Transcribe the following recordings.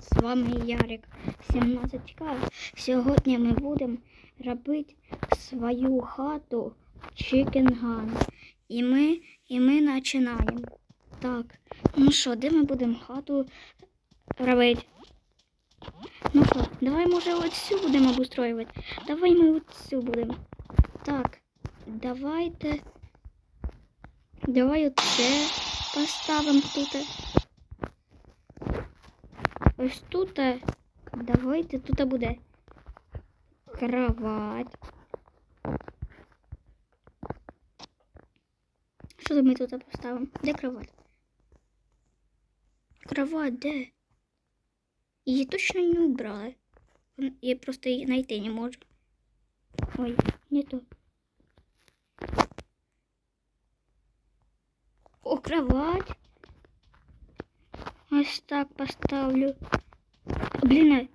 привіт! З вами Ярик 17К. Сьогодні ми будемо робити свою хату Чикенган. І ми, і ми починаємо. Так, ну що, де ми будемо хату робити? Ну що, давай може от цю будемо обустроювати. Давай ми от будемо. Так, давайте. Давай оце поставимо тут. Ось тут. е, Давайте тут буде кровать. Що ми тут поставимо? Де кровать? Кровать, де? Її точно не убрали. Я просто її знайти не можу. Ой, не то. О, кровать. Ось так поставлю. Блін,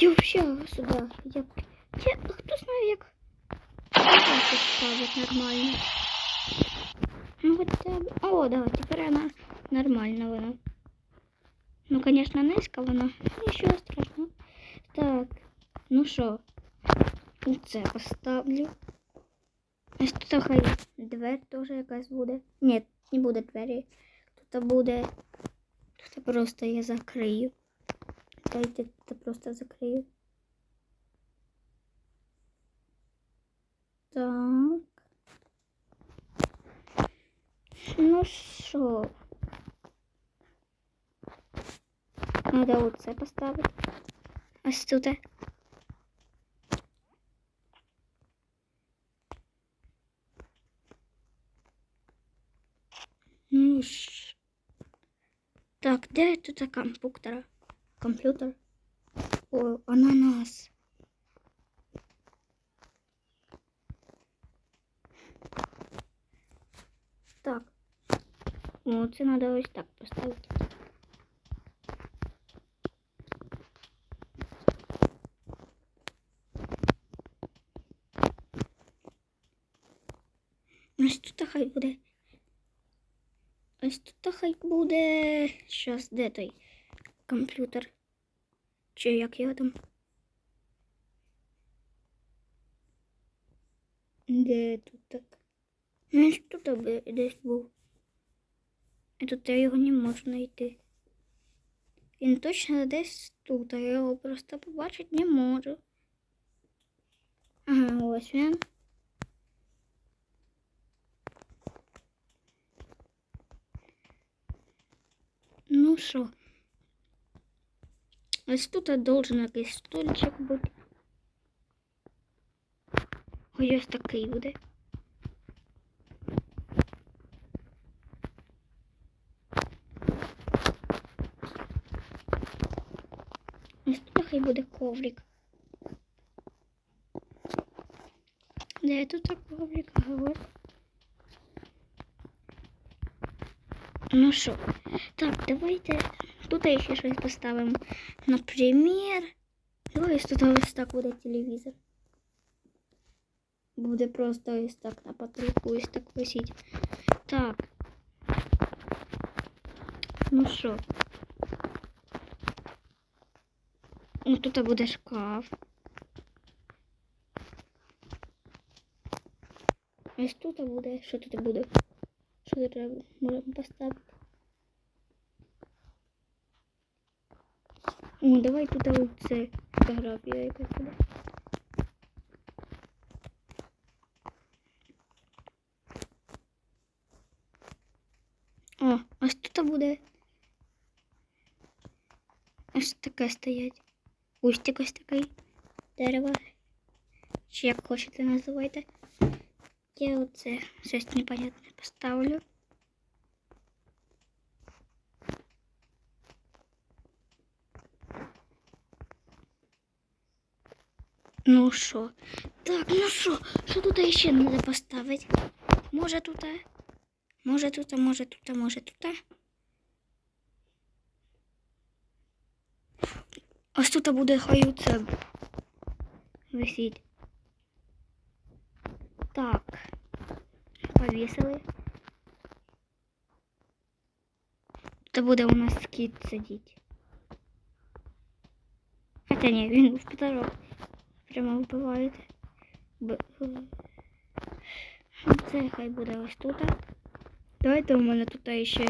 я вообще сюди. Як... Я... а Хто знає, як так ставить нормально. Ну, от тебе... О, да, тепер вона нормально вона. Ну, конечно, низька вона. Нічого страшного. Так, ну що, це поставлю. Ось тут хай дверь теж якась буде. Ні, не буде двері. Тут буде. Тут просто я закрию. Дайте тут просто закрию. Так. Ну що? Надо оце поставити. Ось тут. Ну ж. Так, де тут компьютер? Комп'ютер? О, ананас. Так. О, це треба ось так поставити. Ось тут хай буде. Ось тут хай буде. Щас, де той комп'ютер? Чи як його там? Де тут так? Ну, тут десь був. Тут його не можу знайти. Він точно десь тут, а я його просто побачити не можу. Ага, ось він. Ну що? Ось тут должен якийсь стульчик бути. Ой, ось такий буде. Ось тут хай буде коврик. Де тут коврик? Ага, Ну що, так, давайте тут щось поставимо. Наприклад, давай тут ось так буде телевізор. Буде просто ось так на потолку, ось так висіть. Так. Ну що? Ну тут буде шкаф. Ось тут буде. Що тут буде? Що тут треба можемо поставити? О, давай тут оце фотографія якась буде. О, ось тут буде. Ось таке стоять. Ось такий. Дерево. Чи як хочете називайте. Я оце щось непонятне поставлю. Ну що? Так, ну що? Що тут ще треба поставити? Може тут? Може тут, може тут, може тут. Ось тут буде хай це висіть. Так. Повісили. Тут буде у нас кіт сидіть. Та ні, він в потолок. Прямо вбивають. Б... Це хай буде ось тут. Давайте у мене тут ще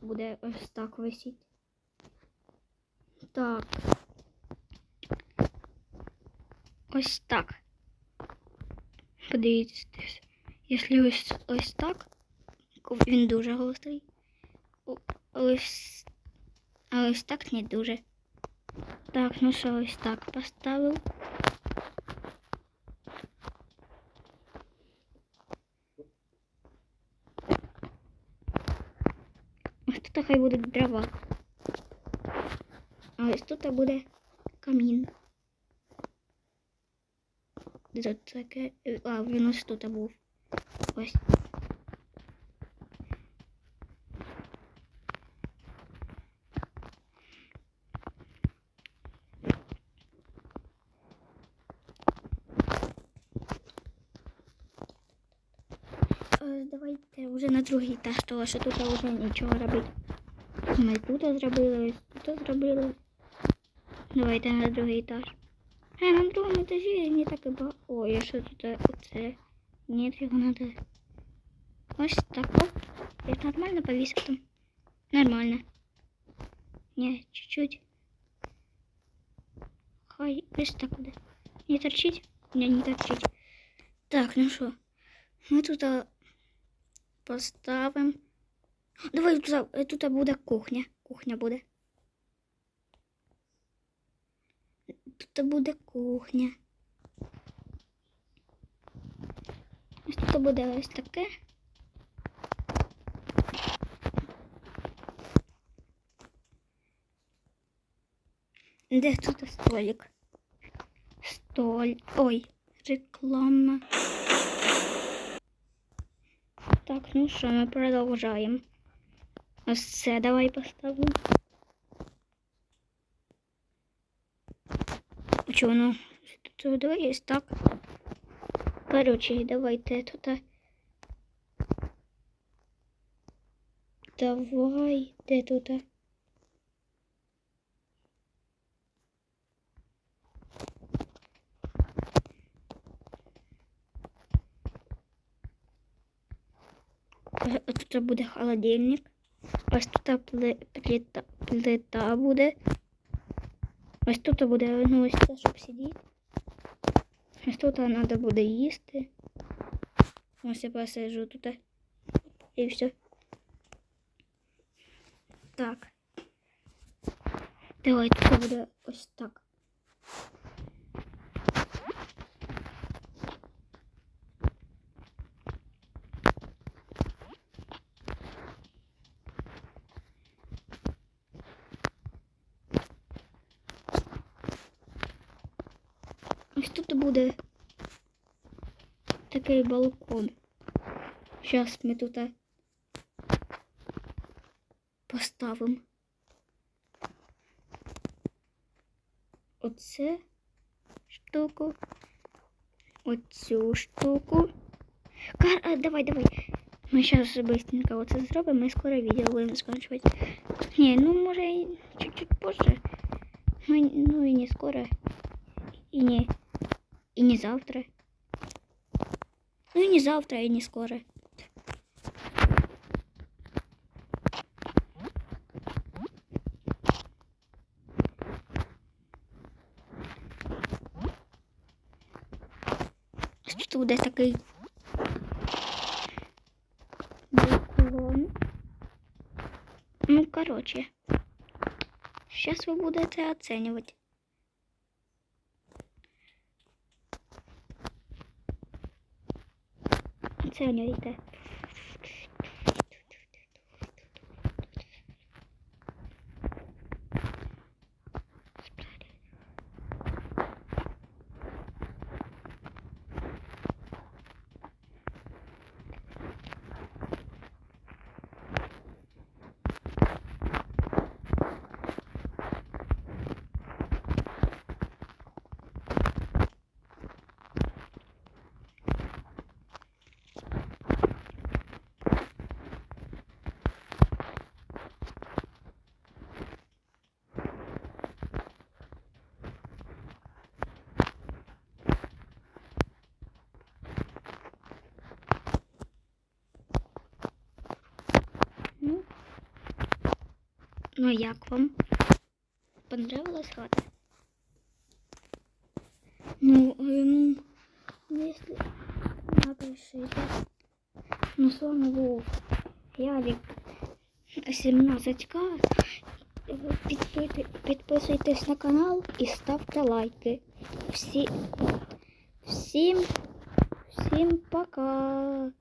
буде ось так висіти. Так. Ось так. Подивіться. Якщо ось, ось так, він дуже гострий. Ось, а ось так не дуже. Так, ну що, ось так поставив. Ось тут хай буде дрова. А ось тут буде камін. Де таке? А, він ось тут був. Ось. Е, Давайте вже на другий етаж, тому що тут вже нічого робити. Ми тут зробили, тут зробили. Давайте на другий етаж. А на другому етажі не так і багато. Ой, я що тут оце? Ні, його треба. Ось так. О, я нормально повісив там. Нормально. Ні, чуть-чуть. Хай ось так буде. Не торчить? Ні, не торчить. Так, ну що. Ми тут а, поставимо. Давай тут, а, тут буде кухня. Кухня буде. Тут буде кухня. Ось тут буде ось таке. Де тут столик? Столь. Ой, реклама. Так, ну що, ми продовжаємо. Ось це давай поставимо. Чого воно? Тут давай ось так. Короче, давайте тут. Давай, де тут? Тут буде холодильник. Ось тут плита, плита буде. Ось тут буде ну, ось це, щоб сидіти. Ось тут треба буде їсти. Ось я посиджу тут. І все. Так. Давай тут буде ось так. буде такий балкон. Зараз ми тут поставимо. Оце штуку. Оцю штуку. Кар... А, давай, давай. Ми зараз быстренько оце зробимо і скоро відео будемо скончувати. Ні, ну може і чуть-чуть позже. Ну, ну і не скоро. І не, і не завтра. Ну і не завтра, і не скоро. Тут буде такий балкон. Ну, короче. Сейчас вы будете оценивать. señorita. Ну як вам? Понравилась хата? Ну, ну, ну, если напишите. Ну, с вами был Ярик 17к. Підписуйтесь на канал і ставте лайки. Всі, всім, всім пока.